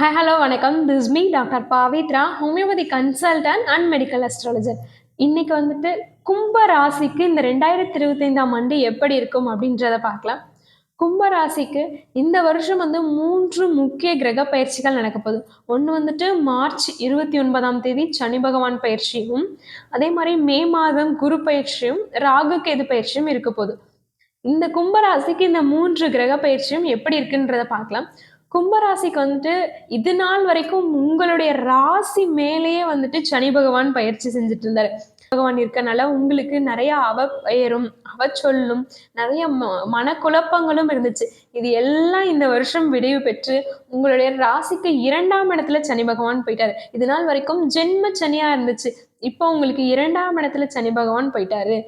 Hi hello வணக்கம். This me doctor Pavithra homeopathy consultant and medical astrologer இன்னைக்கு வந்துட்டு கும்ப ராசிக்கு இந்த ரெண்டாயிரத்தி இருபத்தைந்தாம் ஆண்டு எப்படி இருக்கும் அப்படின்றத பார்க்கலாம். கும்ப ராசிக்கு இந்த வருஷம் வந்து மூன்று முக்கிய கிரக பயிற்சிகள் நடக்க போகுது. ஒன்று வந்துட்டு மார்ச் இருபத்தி ஒன்பதாம் தேதி சனி பகவான் பயிற்சியும் அதே மாதிரி மே மாதம் குரு பயிற்சியும் ராகு கேது பயிற்சியும் இருக்க போகுது. இந்த கும்பராசிக்கு இந்த மூன்று கிரக பயிற்சியும் எப்படி இருக்குன்றத பார்க்கலாம். கும்பராசிக்கு வந்துட்டு இது நாள் வரைக்கும் உங்களுடைய ராசி மேலேயே வந்துட்டு சனி பகவான் பயிற்சி செஞ்சுட்டு இருந்தாரு பகவான் இருக்கனால உங்களுக்கு நிறைய அவ பெயரும் அவ சொல்லும் நிறைய ம மனக்குழப்பங்களும் இருந்துச்சு. இது எல்லாம் இந்த வருஷம் விடிவு பெற்று உங்களுடைய ராசிக்கு இரண்டாம் இடத்துல சனி பகவான் போயிட்டாரு. இது நாள் வரைக்கும் ஜென்ம சனியா இருந்துச்சு. இப்போ உங்களுக்கு இரண்டாம் இடத்துல சனி பகவான் போயிட்டாரு.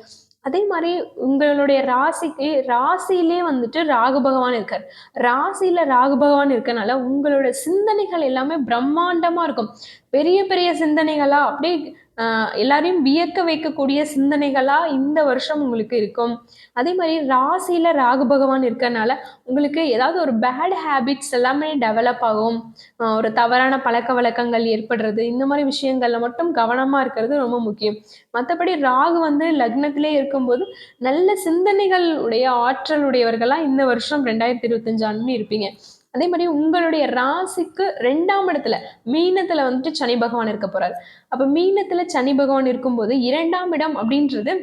அதே மாதிரி உங்களுடைய ராசிக்கு ராசியிலே வந்துட்டு ராகு பகவான் இருக்கார். ராசியில ராகு பகவான் இருக்கனால உங்களோட சிந்தனைகள் எல்லாமே பிரம்மாண்டமா இருக்கும். பெரிய பெரிய சிந்தனைகளா அப்படியே எல்லாரையும் வியக்க வைக்கக்கூடிய சிந்தனைகளா இந்த வருஷம் உங்களுக்கு இருக்கும். அதே மாதிரி ராசியில ராகு பகவான் இருக்கனால உங்களுக்கு ஏதாவது ஒரு பேட் ஹேபிட்ஸ் எல்லாமே டெவலப் ஆகும். ஒரு தவறான பழக்க வழக்கங்கள் ஏற்படுறது இந்த மாதிரி விஷயங்கள்ல மட்டும் கவனமா இருக்கிறது ரொம்ப முக்கியம். மற்றபடி ராகு வந்து லக்னத்திலே இருக்கும்போது நல்ல சிந்தனைகள் உடைய ஆற்றல் உடையவர்களா இந்த வருஷம் ரெண்டாயிரத்தி இருபத்தஞ்சு ஆண்டு இருப்பீங்க. அதே மாதிரி உங்களுடைய ராசிக்கு ரெண்டாம் இடத்துல மீனத்துல வந்துட்டு சனி பகவான் இருக்க போறாரு. அப்ப மீனத்துல சனி பகவான் இருக்கும்போது இரண்டாம் இடம் அப்படின்றது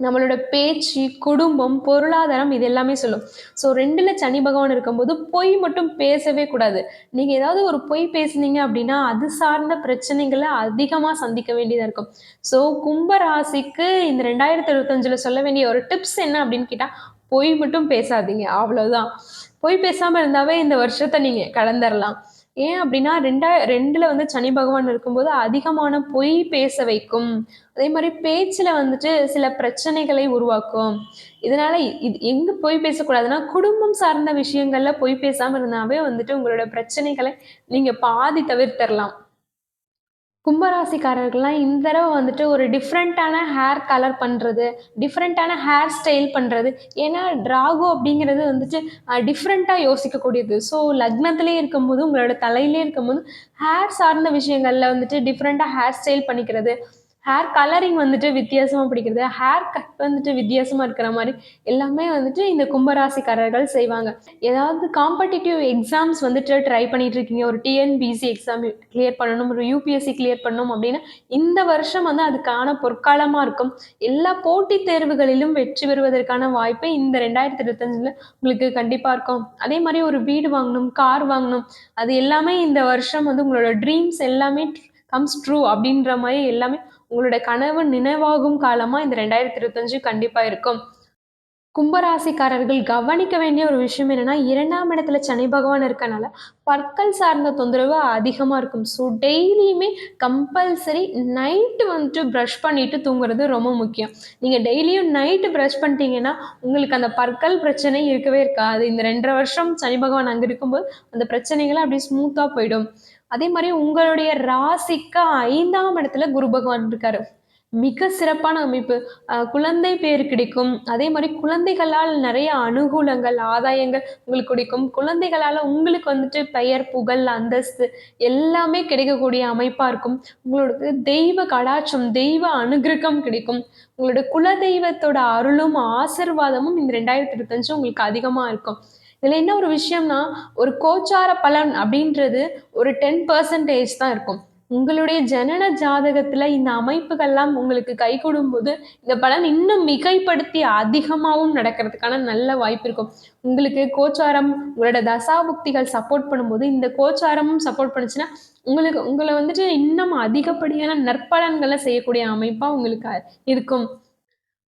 நம்மளோட பேச்சு குடும்பம் பொருளாதாரம் இது எல்லாமே சொல்லும். ஸோ ரெண்டுல சனி பகவான் இருக்கும்போது பொய் மட்டும் பேசவே கூடாது. நீங்க ஏதாவது ஒரு பொய் பேசுனீங்க அப்படின்னா அது சார்ந்த பிரச்சனைகளை அதிகமாக சந்திக்க வேண்டியதாக இருக்கும். ஸோ கும்பராசிக்கு இந்த ரெண்டாயிரத்தி இருபத்தஞ்சுல சொல்ல வேண்டிய ஒரு டிப்ஸ் என்ன அப்படின்னு கேட்டால் பொய் மட்டும் பேசாதீங்க. அவ்வளோதான் பொய் பேசாமல் இருந்தாவே இந்த வருஷத்தை நீங்கள் கடந்துடலாம் ஏன் அப்படின்னா ரெண்டா ரெண்டில் வந்து சனி பகவான் இருக்கும்போது அதிகமான பொய் பேச வைக்கும். அதே மாதிரி பேச்சில் வந்துட்டு சில பிரச்சனைகளை உருவாக்கும். இதனால இது எங்கே பொய் பேசக்கூடாதுன்னா குடும்பம் சார்ந்த விஷயங்களில் பொய் பேசாமல் இருந்தாவே வந்துட்டு உங்களோட பிரச்சனைகளை நீங்கள் பாதி தவிர்த்தரலாம். கும்பராசிக்காரர்கள்லாம் இந்த தடவை வந்துட்டு ஒரு டிஃப்ரெண்ட்டான ஹேர் கலர் பண்ணுறது டிஃப்ரெண்ட்டான ஹேர் ஸ்டைல் பண்ணுறது ஏன்னா ட்ராகோ அப்படிங்கிறது வந்துட்டு டிஃப்ரெண்ட்டாக யோசிக்கக்கூடியது. ஸோ லக்னத்திலே இருக்கும்போது உங்களோட தலையிலே இருக்கும்போது ஹேர் சார்ந்த விஷயங்களில் வந்துட்டு டிஃப்ரெண்ட்டாக ஹேர் ஸ்டைல் பண்ணிக்கிறது. ஹேர் கலரிங் வந்துட்டு வித்தியாசமாக பிடிக்கிறது. ஹேர் கட் வந்துட்டு வித்தியாசமாக இருக்கிற மாதிரி எல்லாமே வந்துட்டு இந்த கும்பராசிக்காரர்கள் செய்வாங்க. ஏதாவது காம்படிட்டிவ் எக்ஸாம்ஸ் வந்துட்டு ட்ரை பண்ணிட்டு இருக்கீங்க. ஒரு டிஎன்பிசி எக்ஸாம் கிளியர் பண்ணணும் ஒரு யூபிஎஸ்சி கிளியர் பண்ணணும் அப்படின்னா இந்த வருஷம் வந்து அதுக்கான பொற்காலமாக இருக்கும். எல்லா போட்டித் தேர்வுகளிலும் வெற்றி பெறுவதற்கான வாய்ப்பை இந்த ரெண்டாயிரத்தி இருபத்தஞ்சில் உங்களுக்கு கண்டிப்பாக இருக்கும். அதே மாதிரி ஒரு வீடு வாங்கணும் கார் வாங்கணும் அது எல்லாமே இந்த வருஷம் வந்து உங்களோட ட்ரீம்ஸ் எல்லாமே கம்ஸ் ட்ரூ அப்படின்ற மாதிரி எல்லாமே உங்களோட கனவு நினைவாகும் காலமாக இந்த ரெண்டாயிரத்தி இருபத்தஞ்சு கண்டிப்பாக இருக்கும். கும்பராசிக்காரர்கள் கவனிக்க வேண்டிய ஒரு விஷயம் என்னன்னா இரண்டாம் இடத்துல சனி பகவான் இருக்கனால பற்கள் சார்ந்த தொந்தரவு அதிகமாக இருக்கும். ஸோ டெய்லியுமே கம்பல்சரி நைட்டு வந்துட்டு ப்ரஷ் பண்ணிட்டு தூங்குறது ரொம்ப முக்கியம். நீங்கள் டெய்லியும் நைட்டு ப்ரஷ் பண்ணிட்டீங்கன்னா உங்களுக்கு அந்த பற்கள் பிரச்சனை இருக்கவே இருக்காது. இந்த ரெண்டரை வருஷம் சனி பகவான் அங்கே இருக்கும்போது அந்த பிரச்சனைகளை அப்படியே ஸ்மூத்தாக போயிடும். அதே மாதிரி உங்களுடைய ராசிக்கு ஐந்தாம் இடத்துல குரு பகவான் இருக்காரு. மிக சிறப்பான அமைப்பு. குழந்தை பேர் கிடைக்கும். அதே மாதிரி குழந்தைகளால் நிறைய அனுகூலங்கள் ஆதாயங்கள் உங்களுக்கு கிடைக்கும். குழந்தைகளால் உங்களுக்கு வந்துட்டு பெயர் புகழ் அந்தஸ்து எல்லாமே கிடைக்கக்கூடிய அமைப்பாக இருக்கும். உங்களோட தெய்வ கடாட்சம் தெய்வ அனுகிரகம் கிடைக்கும். உங்களோட குலதெய்வத்தோட அருளும் ஆசிர்வாதமும் இந்த ரெண்டாயிரத்தி இருபத்தஞ்சு உங்களுக்கு அதிகமாக இருக்கும். இதில் என்ன ஒரு விஷயம்னா ஒரு கோச்சார பலன் அப்படின்றது ஒரு டென் பர்சன்டேஜ் தான் இருக்கும். உங்களுடைய ஜனன ஜாதகத்துல இந்த அமைப்புகள்லாம் உங்களுக்கு கை கொடுக்கும்போது இந்த பலன் இன்னும் மிகைப்படுத்தி அதிகமாகவும் நடக்கிறதுக்கான நல்ல வாய்ப்பு இருக்கும். உங்களுக்கு கோச்சாரம் உங்களோட தசாபுக்திகள் சப்போர்ட் பண்ணும்போது இந்த கோச்சாரமும் சப்போர்ட் பண்ணுச்சுன்னா உங்களுக்கு உங்களை வந்துட்டு இன்னும் அதிகப்படியான நற்பலன்களை செய்யக்கூடிய அமைப்பாக உங்களுக்கு இருக்கும்.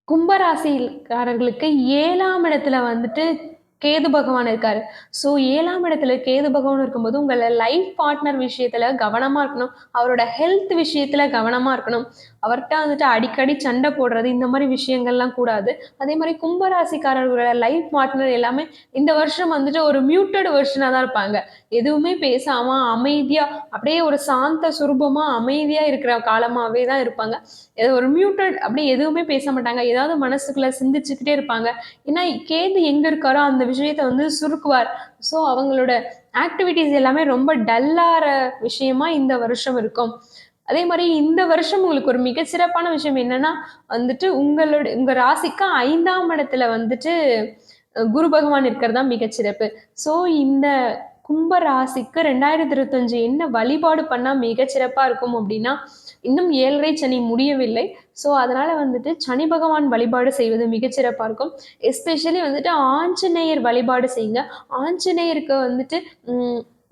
கும்பராசிக்காரர்களுக்கு ஏழாம் இடத்துல வந்துட்டு கேது பகவான் இருக்காரு. ஸோ ஏழாம் இடத்துல கேது பகவான் இருக்கும்போது உங்களை லைஃப் பார்ட்னர் விஷயத்துல கவனமா இருக்கணும். அவரோட ஹெல்த் விஷயத்துல கவனமா இருக்கணும். அவர்கிட்ட வந்துட்டு அடிக்கடி சண்டை போடுறது இந்த மாதிரி விஷயங்கள்லாம் கூடாது. அதே மாதிரி கும்பராசிக்காரர்களோட லைஃப் பார்ட்னர் எல்லாமே இந்த வருஷம் வந்துட்டு ஒரு மியூட்டட் வெர்ஷனாக தான் இருப்பாங்க. எதுவுமே பேசாம அமைதியா அப்படியே ஒரு சாந்த சுரூபமா அமைதியா இருக்கிற காலமாவே தான் இருப்பாங்க. ஒரு மியூட்டட் அப்படியே எதுவுமே பேச மாட்டாங்க. ஏதாவது மனசுக்குள்ள சிந்திச்சுக்கிட்டே இருப்பாங்க. ஏன்னா கேது எங்க இருக்காரோ அந்த விஷயத்தை வந்து சுருக்குவார். ஸோ அவங்களோட ஆக்டிவிட்டீஸ் எல்லாமே ரொம்ப டல்லாகிற விஷயமா இந்த வருஷம் இருக்கும். அதே மாதிரி இந்த வருஷம் உங்களுக்கு ஒரு மிகச்சிறப்பான விஷயம் என்னன்னா வந்துட்டு உங்களோட உங்கள் ராசிக்கு ஐந்தாம் இடத்துல வந்துட்டு குரு பகவான் இருக்கிறது தான் மிகச்சிறப்பு ஸோ இந்த கும்பராசிக்கு ரெண்டாயிரத்தி இருபத்தஞ்சு என்ன வழிபாடு பண்ணால் மிகச்சிறப்பாக இருக்கும் அப்படின்னா இன்னும் ஏழரை சனி முடியவில்லை. ஸோ அதனால் வந்துட்டு சனி பகவான் வழிபாடு செய்வது மிகச்சிறப்பாக இருக்கும். எஸ்பெஷலி வந்துட்டு ஆஞ்சநேயர் வழிபாடு செய்யுங்க. ஆஞ்சநேயருக்கு வந்துட்டு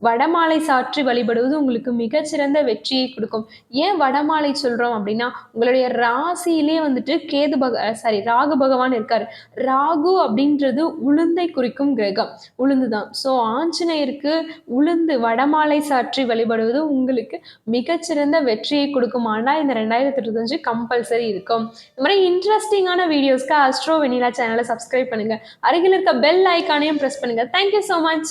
வடமாலை சாற்றி வழிபடுவது உங்களுக்கு மிகச்சிறந்த வெற்றியை கொடுக்கும். ஏன் வடமாலை சொல்கிறோம் அப்படின்னா உங்களுடைய ராசியிலே வந்துட்டு கேது பக சாரி ராகு பகவான் இருக்கார். ராகு அப்படின்றது உளுந்தை குறிக்கும் கிரகம். உளுந்து தான் ஸோ ஆஞ்சநேயருக்கு உளுந்து வடமாலை சாற்றி வழிபடுவது உங்களுக்கு மிகச்சிறந்த வெற்றியை கொடுக்கும். ஆண்டாக இந்த ரெண்டாயிரத்தி இருபத்தஞ்சு கம்பல்சரி இருக்கும். இந்த மாதிரி இன்ட்ரெஸ்டிங்கான வீடியோஸ்க்கு அஸ்ட்ரோ வெனிலா சேனலை சப்ஸ்கிரைப் பண்ணுங்க. அருகில் இருக்க பெல் ஐக்கானையும் ப்ரெஸ் பண்ணுங்க. Thank you so much